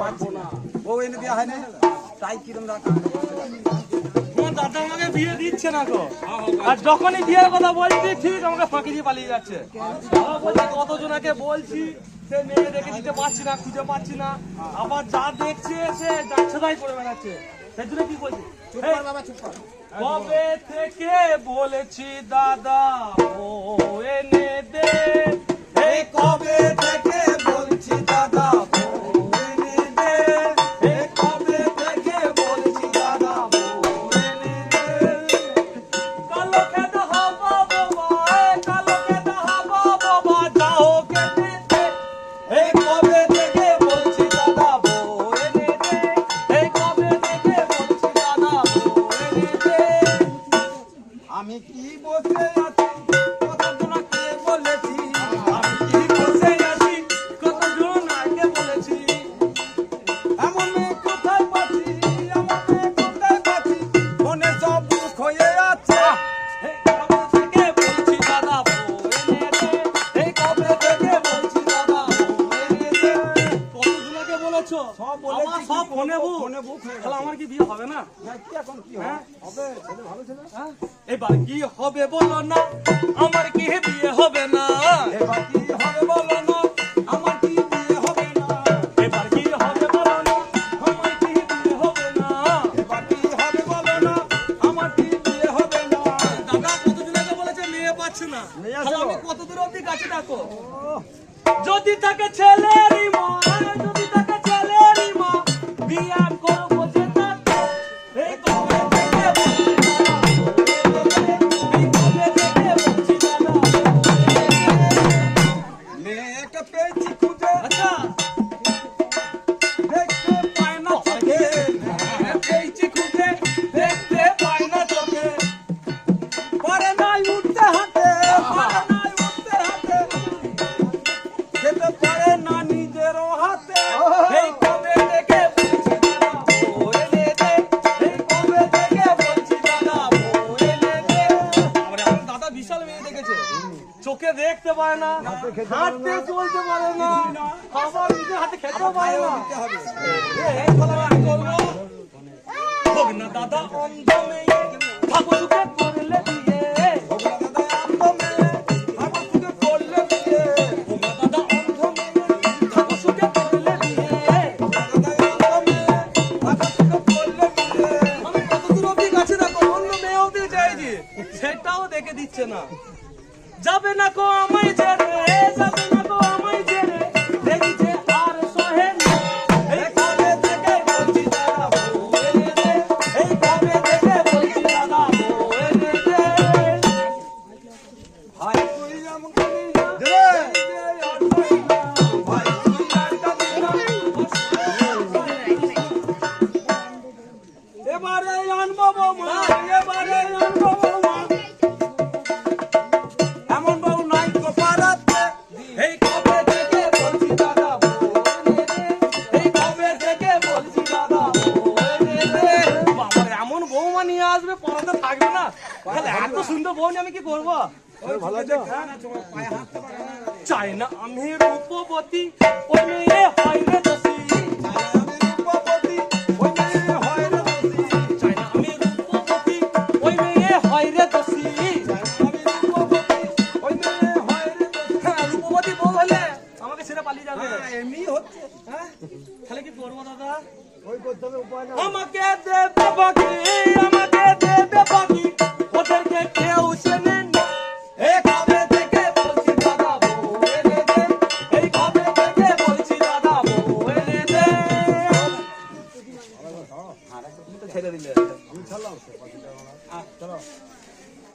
পারব না। বউ এনে দেওয়া হয় না? তাই কিরম রাখা তোমার দাদা আমাকে বিয়ে দিচ্ছে না গো? আর যখনই বিয়ের কথা বলছি ঠিক আমাকে ফাঁকি দিয়ে পালিয়ে যাচ্ছে। আবার বলছে কতজনাকে বলছি সে মেয়ে দেখে দিতে পারছি না খুঁজে পাচ্ছি না। আবার যা দেখছে সে যাচ্ছে তাই করে বেড়াচ্ছে। সেই জন্য কি বলছি? কবে থেকে বলেছি দাদা ও আমি কি বসে বলেছ? সব বলেছি আমার সব ফোনে বুক ফোনে বুক তাহলে আমার কি বিয়ে হবে না? কি এখন কি হবে? হবে? ছেলে ভালো ছেলে? হ্যাঁ? এবার কি হবে বলো না? আমার কি বিয়ে হবে না? এবার কি হবে বলো না? আমার কি বিয়ে হবে না? এবার কি হবে বলো না? আমার কি বিয়ে হবে না? এবার কি হবে বলো না? আমার কি বিয়ে হবে না? দাদা কতদিন আগে বলেছে মেয়ে পাচ্ছে না? মেয়ে তাহলে আসো। আমি কত দূর অব্দি কাছে যদি থাকে ছেলেরই মা দেখতে পারে না হাতে চলতে পারে না আবার নিজের হাতে খেতেও পারে না। এই বলো আমি করব হোক দাদা অন্ধ মেয়ে থাকো করলে বিয়ে ওগুলা দাদা আনব মেয়ে আমার করলে বিয়ে। হোক দাদা অন্ধ মেয়ে থাকো করলে বিয়ে। দাদা আনব মেয়ে আমার করলে বিয়ে। আমি কত দূর অব্দি কাছে দেখো অন্য মেয়ে অব্দি চাইছি। সেটাও দেখে দিচ্ছে না। যাবে না কো আমায় ছেড়ে যাবে না কো আমায় ছেড়ে দেখিছে আর সহে না এই কবে থেকে বলছি দাদা বউ এনে দে এই কবে থেকে বলছি দাদা বউ এনে দে ভাই তুই যেমন করিস না দে ভাই তুই আর কাঁদিস না এবারে আনব বৌমা এবারে আনব এমন নিয়ে আসবে পড়াতে থাকবে না। তাহলে এত সুন্দর বোন আমি কি করব? চাই না আমি রূপবতী ওই মেয়ে হয় রে এমনি হচ্ছে। হ্যাঁ? তাহলে কি করব দাদা? ওই করতে হবে উপায় না আমাকে দেবে বাকি আমাকে দেবে বাকি